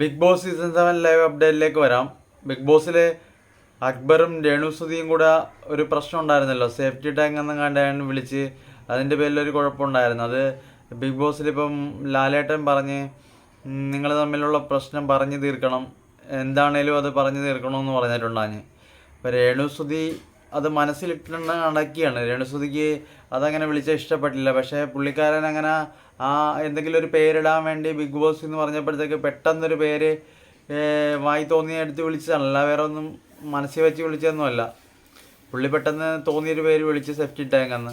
Bigg Boss season seven live അപ്ഡേറ്റിലേക്ക് വരാം. Big ബോസിൽ അക്ബറും രേണുസുതിയും കൂടെ ഒരു പ്രശ്നം ഉണ്ടായിരുന്നല്ലോ. സേഫ്റ്റി ടാങ്ക് എന്നും കണ്ടാണ് വിളിച്ച് അതിന്റെ പേരിൽ ഒരു കുഴപ്പമുണ്ടായിരുന്നു. അത് ബിഗ് ബോസിലിപ്പം ലാലേട്ടൻ പറഞ്ഞ് നിങ്ങൾ തമ്മിലുള്ള പ്രശ്നം പറഞ്ഞു തീർക്കണം. എന്താണേലും അത് പറഞ്ഞു തീർക്കണമെന്ന് പറഞ്ഞിട്ടുണ്ടാഞ്ഞ് അപ്പോൾ രേണുസുതി അത് മനസ്സിലിട്ടുന്ന കണക്കിയാണ് രേണുസുതിക്ക് അതങ്ങനെ വിളിച്ച ഇഷ്ടപ്പെട്ടില്ല. പക്ഷേ പുള്ളിക്കാരൻ അങ്ങനെ ആ എന്തെങ്കിലും ഒരു പേരിടാൻ വേണ്ടി ബിഗ് ബോസ് എന്ന് പറഞ്ഞപ്പോഴത്തേക്ക് പെട്ടെന്നൊരു പേര് വായി തോന്നിയ എടുത്ത് വിളിച്ചതല്ല. വേറെ ഒന്നും മനസ്സിൽ വെച്ച് വിളിച്ചതൊന്നുമല്ല. പുള്ളി പെട്ടെന്ന് തോന്നിയൊരു പേര് വിളിച്ച് സെഫ്റ്റി ടാങ്ക്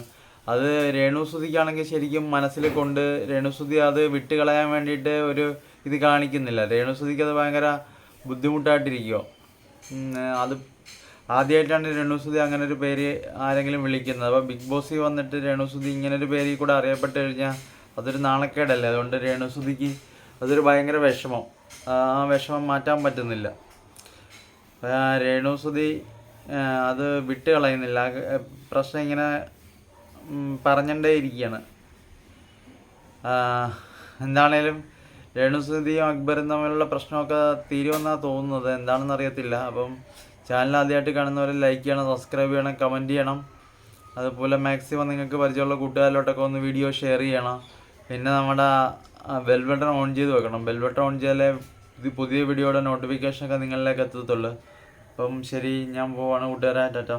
അത് രേണുസുതിക്കാണെങ്കിൽ ശരിക്കും മനസ്സിൽ കൊണ്ട് രേണുസുതി അത് വിട്ടുകളയാൻ വേണ്ടിയിട്ട് ഒരു ഇത് കാണിക്കുന്നില്ല. രേണുസുതിക്ക് അത് ഭയങ്കര ബുദ്ധിമുട്ടായിട്ടിരിക്കുമോ അത് ആദ്യമായിട്ടാണ് രേണുസുതി അങ്ങനെ ഒരു പേര് ആരെങ്കിലും വിളിക്കുന്നത്. അപ്പോൾ ബിഗ് ബോസിൽ വന്നിട്ട് രേണുസുതി ഇങ്ങനെ ഒരു പേരിൽ കൂടെ അറിയപ്പെട്ട് കഴിഞ്ഞാൽ അതൊരു നാണക്കേടല്ലേ? അതുകൊണ്ട് രേണുസുതിക്ക് അതൊരു ഭയങ്കര വിഷമം. ആ വിഷമം മാറ്റാൻ പറ്റുന്നില്ല. രേണുസുതി അത് വിട്ട് കളയുന്നില്ല. പ്രശ്നം ഇങ്ങനെ പറഞ്ഞേ ഇരിക്കുകയാണ്. എന്താണേലും രേണുസുതിയും അക്ബറും തമ്മിലുള്ള പ്രശ്നമൊക്കെ തീരുമെന്നാണ് തോന്നുന്നത്. എന്താണെന്ന് അറിയത്തില്ല അപ്പം ചാനൽ ആദ്യമായിട്ട് കാണുന്നവർ ലൈക്ക് ചെയ്യണം സബ്സ്ക്രൈബ് ചെയ്യണം കമന്റ് ചെയ്യണം. അതുപോലെ മാക്സിമം നിങ്ങൾക്ക് പരിചയമുള്ള കൂട്ടുകാരിലോട്ടൊക്കെ ഒന്ന് വീഡിയോ ഷെയർ ചെയ്യണം. പിന്നെ നമ്മുടെ ബെൽ ബട്ടൺ ഓൺ ചെയ്ത് വെക്കണം. ബെൽ ബട്ടൺ ഓൺ ചെയ്താലേ ഇത് പുതിയ വീഡിയോയുടെ നോട്ടിഫിക്കേഷനൊക്കെ നിങ്ങളിലേക്ക് എത്തത്തുള്ളൂ. അപ്പം ശരി ഞാൻ പോവാണ് കൂട്ടുകാരായിട്ടോ